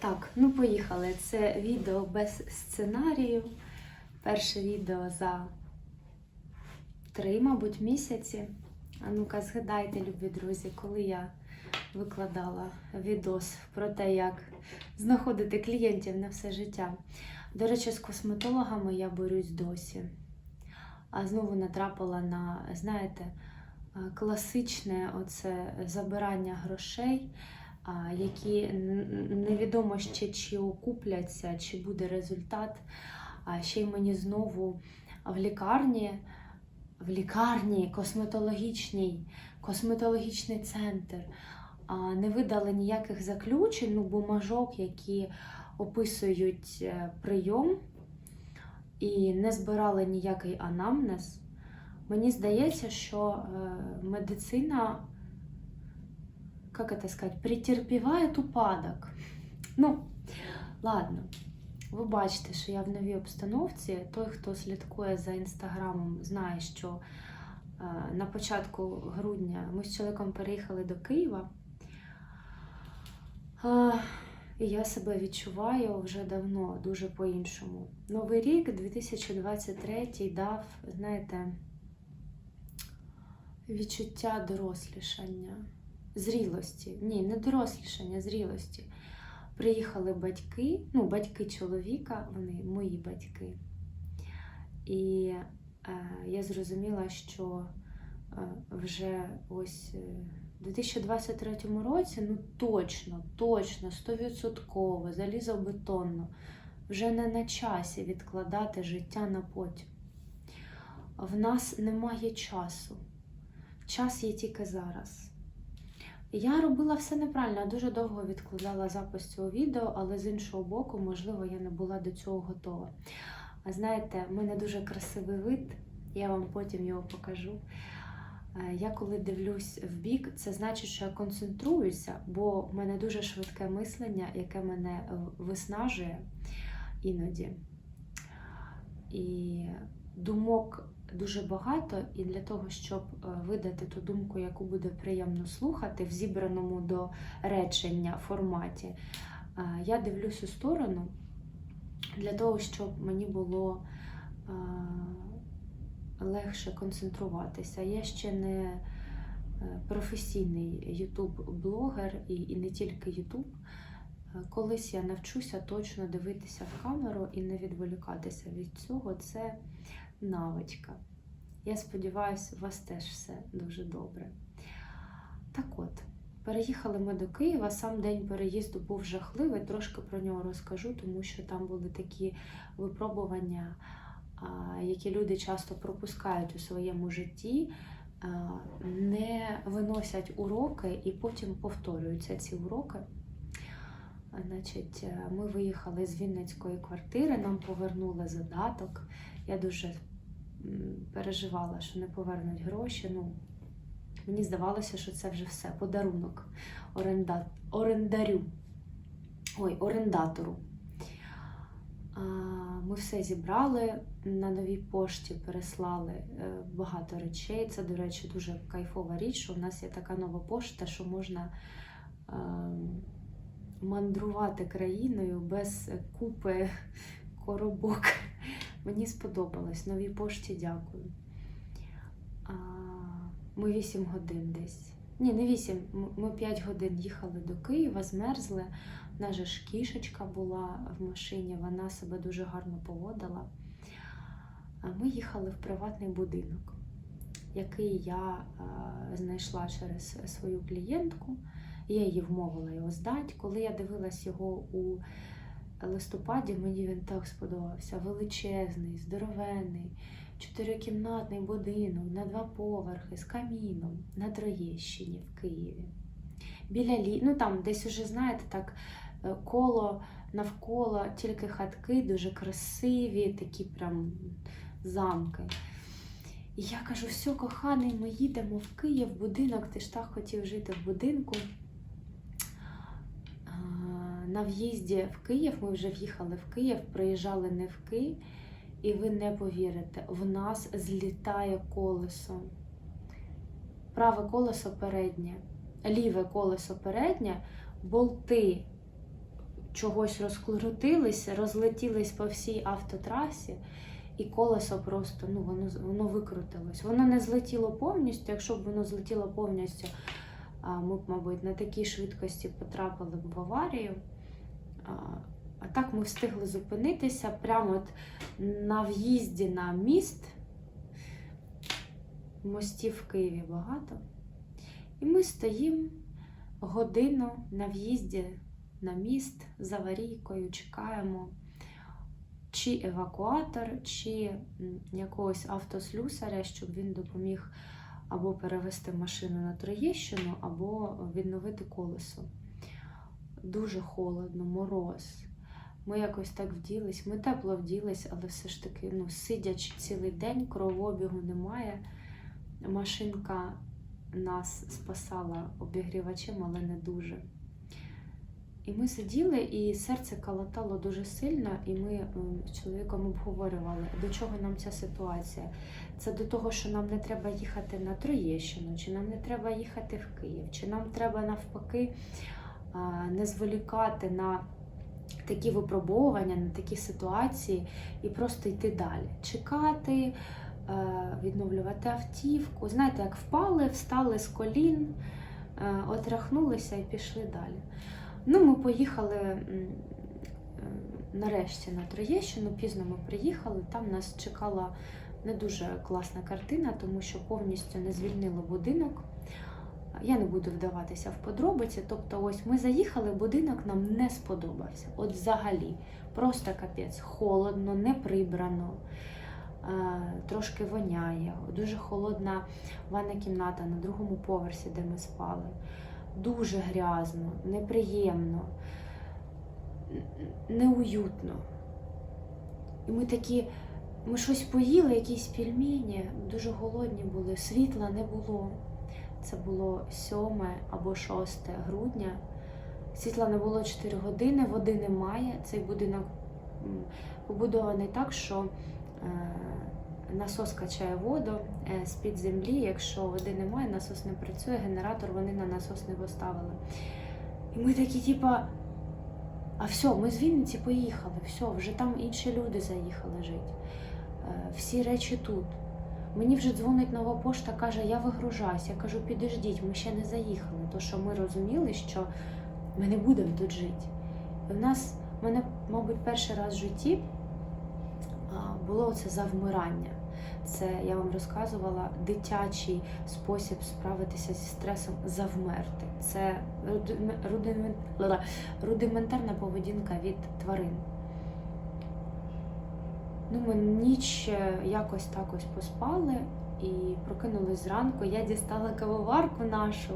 Так, ну поїхали. Це відео без сценарію. Перше відео за три, мабуть, місяці. А ну-ка, згадайте, любі друзі, коли я викладала відос про те, як знаходити клієнтів на все життя. До речі, з косметологами я борюсь досі. А знову натрапила на, знаєте, класичне оце забирання грошей, які невідомо ще чи окупляться, чи буде результат. А ще й мені знову в лікарні, в лікарні косметологічній, косметологічний центр. Не видали ніяких заключень, ну, бумажок, які описують е, прийом, і не збирали ніякий анамнез. Мені здається, що е, медицина, як це сказати, претерпіває упадок. Ну, ладно. Ви бачите, що я в новій обстановці. Той, хто слідкує за інстаграмом, знає, що е, на початку грудня ми з чоловіком переїхали до Києва. Е, і я себе відчуваю вже давно, дуже по-іншому. Новий рік 2023 дав, знаєте, відчуття дорослішання, зрілості. Ні, не дорослішання, зрілості. Приїхали батьки, ну, батьки чоловіка, вони мої батьки. І е, я зрозуміла, що е, вже ось е, у 2023 році, ну точно, точно, стовідсотково, залізобетонно, вже не на часі відкладати життя на потім. В нас немає часу. Час є тільки зараз. Я робила все неправильно, дуже довго відкладала запис цього відео, але з іншого боку, можливо, я не була до цього готова. А знаєте, в мене дуже красивий вид, я вам потім його покажу. Е, Я коли дивлюсь в бік, це значить, що я концентруюся, бо в мене дуже швидке мислення, яке мене е, виснажує іноді. І думок дуже багато, і для того, щоб е, видати ту думку, яку буде приємно слухати в зібраному до речення форматі, е, я дивлюсь у сторону для того, щоб мені було е, легше концентруватися. Я ще не професійний ютуб-блогер і, не тільки ютуб. Колись я навчуся точно дивитися в камеру і не відволікатися від цього. Це навичка. Я сподіваюся, у вас теж все дуже добре. Так от, переїхали ми до Києва. Сам день переїзду був жахливий. Трошки про нього розкажу, тому що там були такі випробування, які люди часто пропускають у своєму житті, не виносять уроки і потім повторюються ці уроки. Значить, е, ми виїхали з Вінницької квартири, нам повернули задаток. Я дуже переживала, що не повернуть гроші. Ну, мені здавалося, що це вже все подарунок оренда... орендарю. Ой, орендатору. Ми все зібрали на новій пошті, переслали е, багато речей. Це, до речі, дуже кайфова річ, що в нас є така нова пошта, що можна е, мандрувати країною без купи коробок. Мені сподобалось. Новій пошті дякую. А, Ми 8 годин десь. Ні, не 8, ми 5 годин їхали до Києва, змерзли. У нас ж кішечка була в машині, вона себе дуже гарно поводила. А Ми їхали в приватний будинок, який я знайшла через свою клієнтку. Я її вмовила його здати. Коли я дивилась його у листопаді, мені він так сподобався. Величезний, здоровенний, чотирикімнатний будинок на два поверхи з каміном на Троєщині в Києві. Біля лі... ну там десь уже, знаєте, так е, коло навколо, тільки хатки дуже красиві, такі прям замки. І я кажу: все, коханий, ми їдемо в Київ, будинок, ти ж так хотів жити в будинку. На в'їзді в Київ, ми вже в'їхали в Київ, приїжджали не в Київ, і ви не повірите, в нас злітає колесо. Праве колесо переднє, ліве колесо переднє, болти чогось розкрутились, розлетілись по всій автотрасі, і колесо просто ну, воно, воно викрутилось. Воно не злетіло повністю. Якщо б воно злетіло повністю, ми б, мабуть, на такій швидкості потрапили б в аварію. Так ми встигли зупинитися прямо от на в'їзді на міст. Мостів в Києві багато. І ми стоїмо годину на в'їзді на міст з аварійкою, чекаємо чи евакуатор, чи якогось автослюсаря, щоб він допоміг або перевести машину на Троєщину, або відновити колесо. Дуже холодно, мороз. Ми якось так вділись. Ми тепло вділись, але все ж таки, ну, сидячи цілий день, кровообігу немає. Машинка нас спасала обігрівачем, але не дуже. І ми сиділи, і серце калатало дуже сильно, і ми з чоловіком обговорювали, до чого нам ця ситуація. Це до того, що нам не треба їхати на Троєщину, чи нам не треба їхати в Київ, чи нам треба навпаки не зволікати на такі випробовування, на такі ситуації і просто йти далі. Чекати, е, відновлювати автівку. Знаєте, як впали, встали з колін, е, отряхнулися і пішли далі. Ну, ми поїхали е, нарешті на Троєщину, пізно ми приїхали, там нас чекала не дуже класна картина, тому що повністю не звільнило будинок. Я не буду вдаватися в подробиці. Тобто, ось ми заїхали, будинок нам не сподобався. От взагалі, просто капець, холодно, не прибрано, е, трошки воняє, дуже холодна ванна кімната на другому поверсі, де ми спали. Дуже грязно, неприємно, неуютно. І ми такі, ми щось поїли, якісь пельмені, дуже голодні були, світла не було. Це було 7 або 6 грудня. Світла не було 4 години, води немає. Цей будинок побудований так, що е, насос качає воду е, з-під землі. Якщо води немає, насос не працює, генератор вони на насос не поставили. І ми такі, типа, а все, ми з Вінниці поїхали, все, вже там інші люди заїхали жити. Е, Всі речі тут. Мені вже дзвонить нова пошта, каже, я вигружаюсь. Я кажу, підождіть, ми ще не заїхали. То що ми розуміли, що ми не будемо тут жити. І в нас, в мене, мабуть, перший раз в житті було це завмирання. Це я вам розказувала дитячий спосіб справитися зі стресом завмерти. Це рудиментарна поведінка від тварин. Ну, ми ніч е, якось так ось поспали і прокинулись зранку. Я дістала кавоварку нашу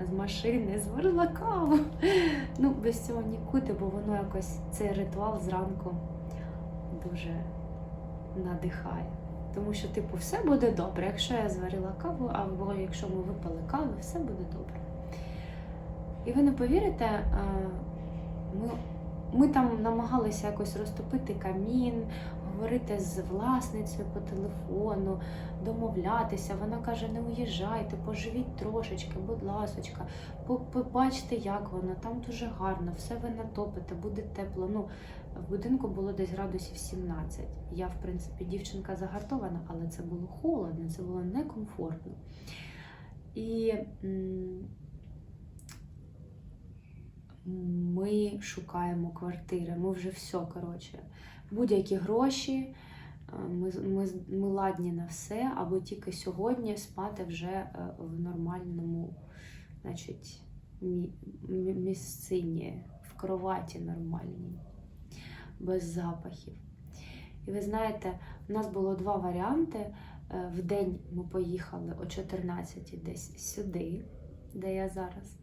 з машини, зварила каву. Ну, без цього нікуди, бо воно якось цей ритуал зранку дуже надихає. Тому що, типу, все буде добре. Якщо я зварила каву, або якщо ми випили каву, все буде добре. І ви не повірите, е, ми, ми там намагалися якось розтопити камін, говорити з власницею по телефону, домовлятися. Вона каже: не уїжджайте, поживіть трошечки, будь ласочка, побачте, як воно, там дуже гарно, все ви натопите, буде тепло. Ну, в будинку було десь градусів 17. Я, в принципі, дівчинка загартована, але це було холодно, це було некомфортно. І ми шукаємо квартири, ми вже все, коротше, будь-які гроші. е, Ми, ми, ми ладні на все, або тільки сьогодні спати вже е, в нормальному, значить, мі, мі- місцині, в кроваті нормальній, без запахів. І ви знаєте, у нас було два варіанти. Е, В день ми поїхали о 14 десь сюди, де я зараз.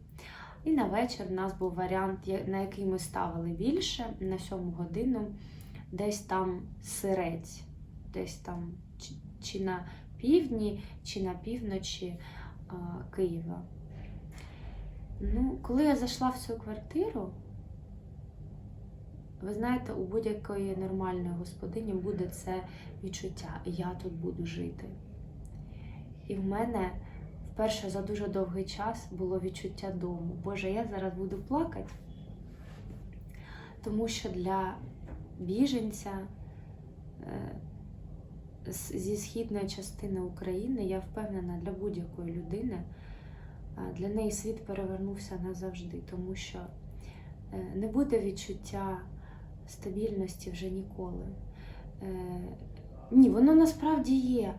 І на вечір у нас був варіант, на який ми ставили більше на 7 годину, десь там сирець, десь там чи, чи на півдні, чи на півночі а, Києва. Ну, коли я зайшла в цю квартиру, ви знаєте, у будь-якої нормальної господині буде це відчуття. Я тут буду жити. І в мене вперше за дуже довгий час було відчуття дому. Боже, я зараз буду плакати. Тому що для біженця е, зі східної частини України, я впевнена, для будь-якої людини, для неї світ перевернувся назавжди, тому що е, не буде відчуття стабільності вже ніколи. Е, Ні, воно насправді є,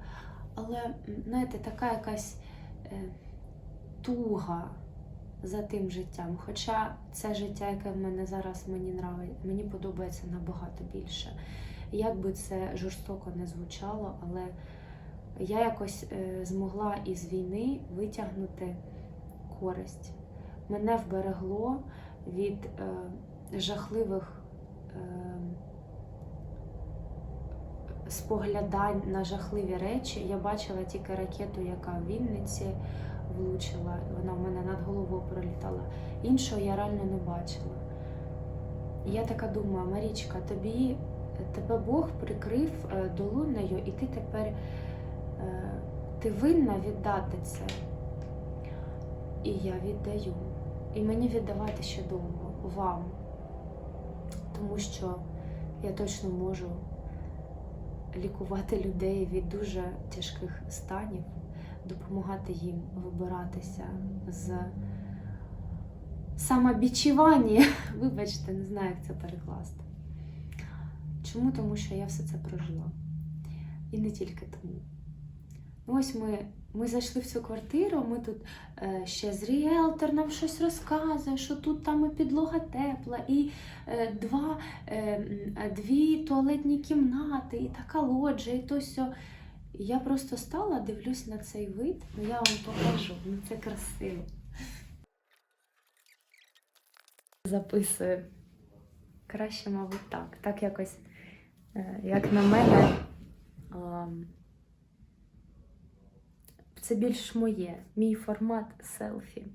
але знаєте, така якась туга за тим життям. Хоча це життя, яке в мене зараз мені нравить, мені подобається набагато більше. Як би це жорстоко не звучало, але я якось е, змогла із війни витягнути користь. Мене вберегло від е, жахливих е, споглядань на жахливі речі. Я бачила тільки ракету, яка в Вінниці влучила, вона в мене над головою пролітала. Іншого я реально не бачила. І я така думаю, Марічка, тобі тебе Бог прикрив е, долонею, і ти тепер е, ти винна віддати це. І я віддаю. І мені віддавати ще довго вам. Тому що я точно можу лікувати людей від дуже тяжких станів, допомагати їм вибиратися з самобічування. Вибачте, не знаю, як це перекласти. Чому? Тому що я все це прожила. І не тільки тому. Ну, ось ми, ми зайшли в цю квартиру, ми тут е, ще з ріелтор нам щось розказує, що тут там і підлога тепла, і е, два, е, дві туалетні кімнати, і така лоджія, і то сьо. Я просто стала, дивлюсь на цей вид, ну я вам покажу, ну це красиво. Записую. Краще, мабуть, так. Так якось, е, як на мене, це більш моє, мій формат селфі.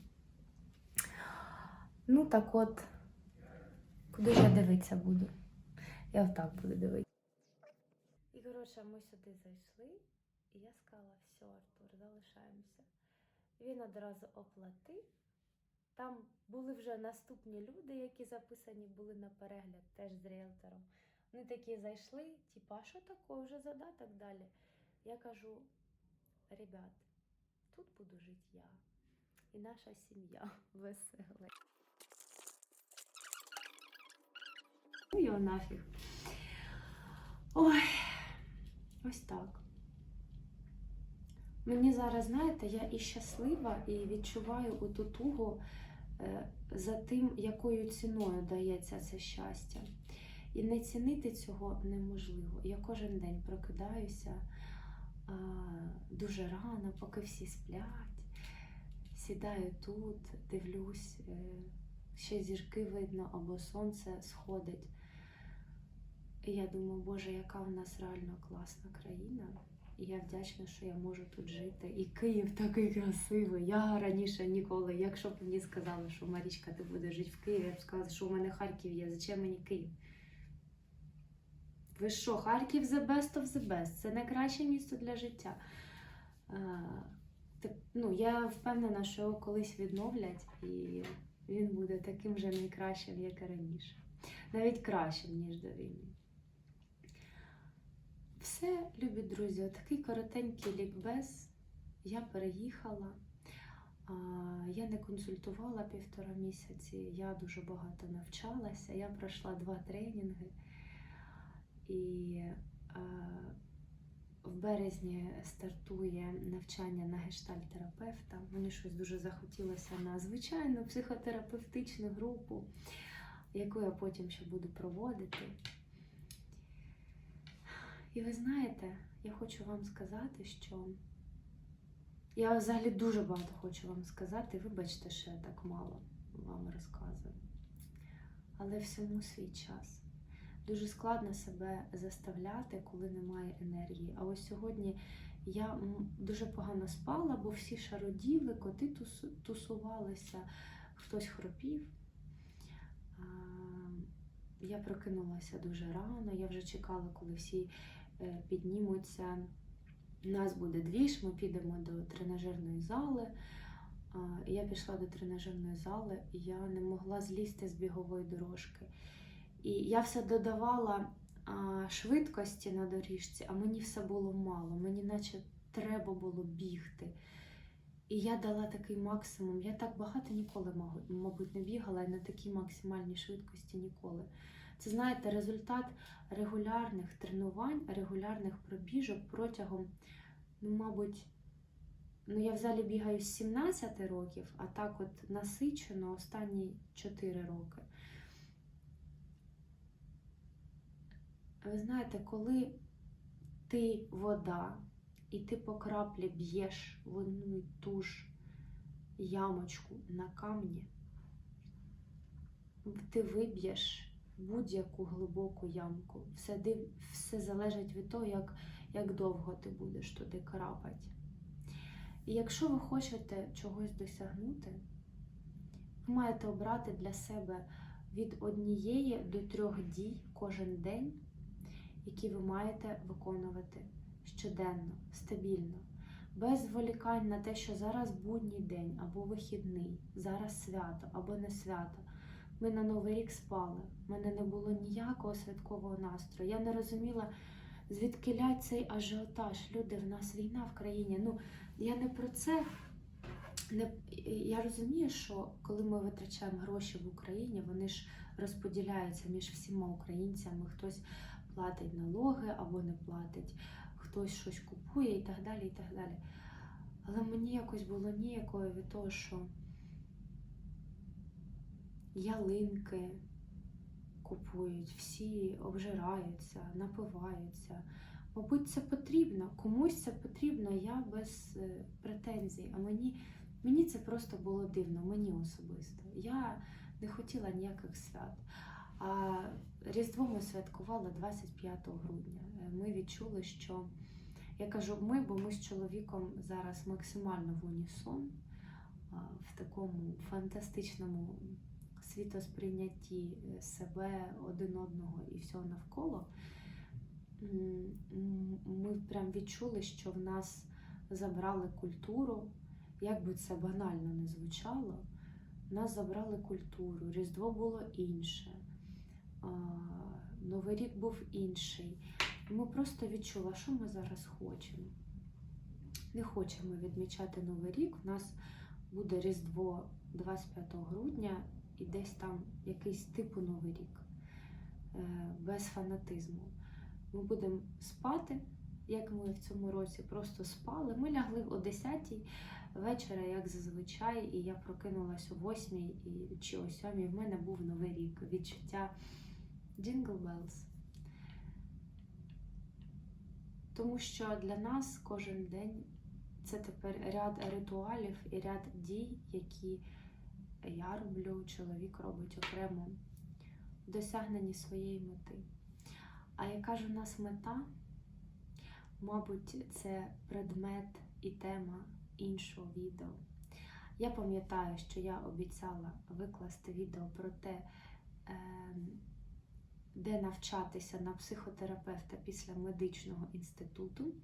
Ну, так от, куди я дивитися буду? Я отак буду дивитися. Коротше, ми сюди зайшли, і я сказала, все, Артур, залишаємося. Він одразу оплатив. Там були вже наступні люди, які записані були на перегляд, теж з ріелтором. Вони такі зайшли, типа, а що таке, вже задаток далі? Я кажу, ребят, тут буду жити я і наша сім'я весела. Ну його нафіг. Ой, ось так. Мені зараз, знаєте, я і щаслива, і відчуваю оту тугу е, за тим, якою ціною дається це щастя. І не цінити цього неможливо. Я кожен день прокидаюся дуже рано, поки всі сплять. Сідаю тут, дивлюсь, е, ще зірки видно або сонце сходить. І я думаю, Боже, яка в нас реально класна країна. І я вдячна, що я можу тут жити. І Київ такий красивий. Я раніше ніколи, якщо б мені сказали, що Марічка, ти будеш жити в Києві, я б сказала, що у мене Харків є. Зачем мені Київ? Ви що, Харків the best of the best. Це найкраще місто для життя. Ну, я впевнена, що його колись відновлять, і він буде таким же найкращим, як і раніше. Навіть кращим, ніж до війни. Все, любі друзі, отакий коротенький лікбез. Я переїхала. Я не консультувала півтора місяці, я дуже багато навчалася. Я пройшла два тренінги. І в березні стартує навчання на гештальтерапевта. Мені щось дуже захотілося на звичайну психотерапевтичну групу, яку я потім ще буду проводити. І ви знаєте, я хочу вам сказати, що я взагалі дуже багато хочу вам сказати. Вибачте, що я так мало вам розказую. Але всьому свій час. Дуже складно себе заставляти, коли немає енергії. А ось сьогодні я дуже погано спала, бо всі шароділи, коти тусувалися, хтось хропів. Я прокинулася дуже рано, я вже чекала, коли всі піднімуться. Нас буде двіж, ми підемо до тренажерної зали. Я пішла до тренажерної зали, і я не могла злізти з бігової дорожки. І я все додавала швидкості на доріжці, а мені все було мало. Мені наче треба було бігти. І я дала такий максимум. Я так багато ніколи, мабуть, не бігала і на такій максимальній швидкості ніколи. Це знаєте, результат регулярних тренувань, регулярних пробіжок протягом, ну, мабуть, ну я в залі бігаю з 17 років, а так от насичено останні 4 роки. Ви знаєте, коли ти вода, і ти по краплі б'єш в одну і ту ж ямочку на камні, ти виб'єш будь-яку глибоку ямку. Все, див... Все залежить від того, як, як довго ти будеш туди крапати. І якщо ви хочете чогось досягнути, ви маєте обрати для себе від однієї до трьох дій кожен день, які ви маєте виконувати щоденно, стабільно, без зволікань на те, що зараз будній день або вихідний, зараз свято або не свято. Ми на Новий рік спали. У мене не було ніякого святкового настрою. Я не розуміла, звідки лять цей ажіотаж. Люди, в нас війна в країні. Ну, я не про це. Не, я розумію, що коли ми витрачаємо гроші в Україні, вони ж розподіляються між всіма українцями. Хтось платить налоги або не платить, хтось щось купує і так далі. і так далі. Але мені якось було ніякого від того, що ялинки купують, всі обжираються, напиваються. Мабуть, це потрібно. Комусь це потрібно, я без е, претензій. А мені, мені це просто було дивно, мені особисто. Я не хотіла ніяких свят. А Різдво ми святкували 25 грудня. Е, Ми відчули, що я кажу ми, бо ми з чоловіком зараз максимально в унісон, в такому фантастичному світосприйнятті е, себе, один одного і всього навколо. Ми прям відчули, що в нас забрали культуру, як би це банально не звучало. Нас забрали культуру, Різдво було інше, Новий рік був інший. Ми просто відчули, що ми зараз хочемо. Не хочемо відмічати Новий рік. У нас буде Різдво 25 грудня і десь там якийсь типу Новий рік е, без фанатизму. Ми будемо спати, як ми в цьому році просто спали. Ми лягли о 10 вечора, як зазвичай, і я прокинулась о 8 чи о 7 в мене був Новий рік. Відчуття Jingle Bells. Тому що для нас кожен день це тепер ряд ритуалів і ряд дій, які я роблю, чоловік робить окремо в досягненні своєї мети. А яка ж у нас мета? Мабуть, це предмет і тема іншого відео. Я пам'ятаю, що я обіцяла викласти відео про те, ем, де навчатися на психотерапевта після медичного інституту.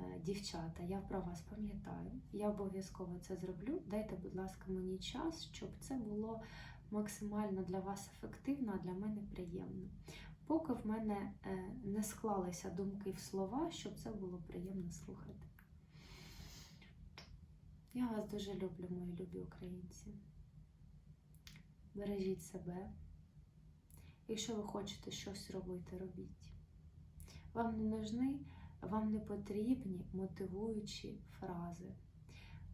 Е, Дівчата, я про вас пам'ятаю. Я обов'язково це зроблю. Дайте, будь ласка, мені час, щоб це було максимально для вас ефективно, а для мене приємно. Поки в мене е, не склалися думки в слова, щоб це було приємно слухати. Я вас дуже люблю, мої любі українці. Бережіть себе. Якщо ви хочете щось робити, робіть. Вам не нужны, вам не потрібні мотивуючі фрази.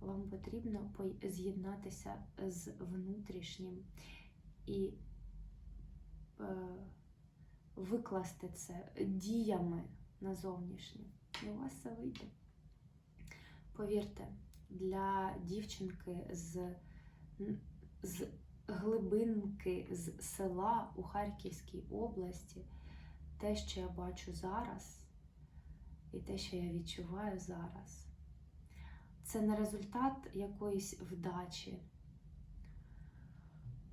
Вам потрібно з'єднатися з внутрішнім і е, викласти це діями на зовнішнє. І у вас це вийде. Повірте, для дівчинки з, з глибинки, з села у Харківській області, те, що я бачу зараз, і те, що я відчуваю зараз, це не результат якоїсь вдачі.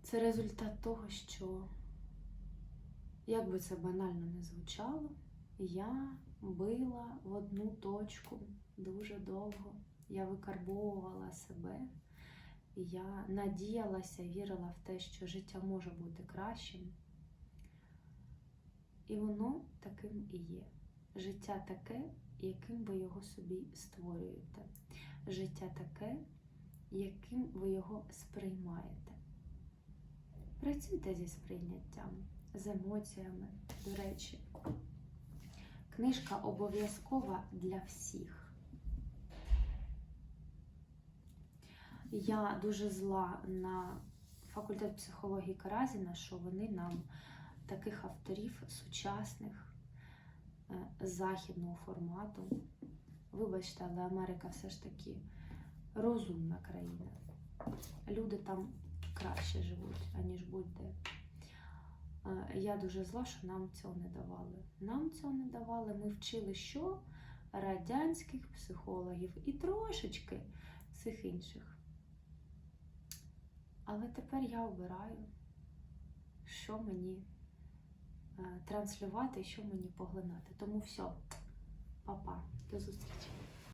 Це результат того, що, як би це банально не звучало, я била в одну точку дуже довго. Я викарбовувала себе, я надіялася, вірила в те, що життя може бути кращим. І воно таким і є. Життя таке, яким ви його собі створюєте. Життя таке, яким ви його сприймаєте. Працюйте зі сприйняттям, з емоціями. До речі, книжка обов'язкова для всіх. Я дуже зла на факультет психології Каразіна, що вони нам таких авторів сучасних західного формату. Вибачте, але Америка все ж таки розумна країна. Люди там краще живуть, аніж будь-де. Е, Я дуже зла, що нам цього не давали. Нам цього не давали. Ми вчили що? Радянських психологів і трошечки цих інших. Але тепер я обираю, що мені е, транслювати і що мені поглинати. Тому все, па-па, до зустрічі.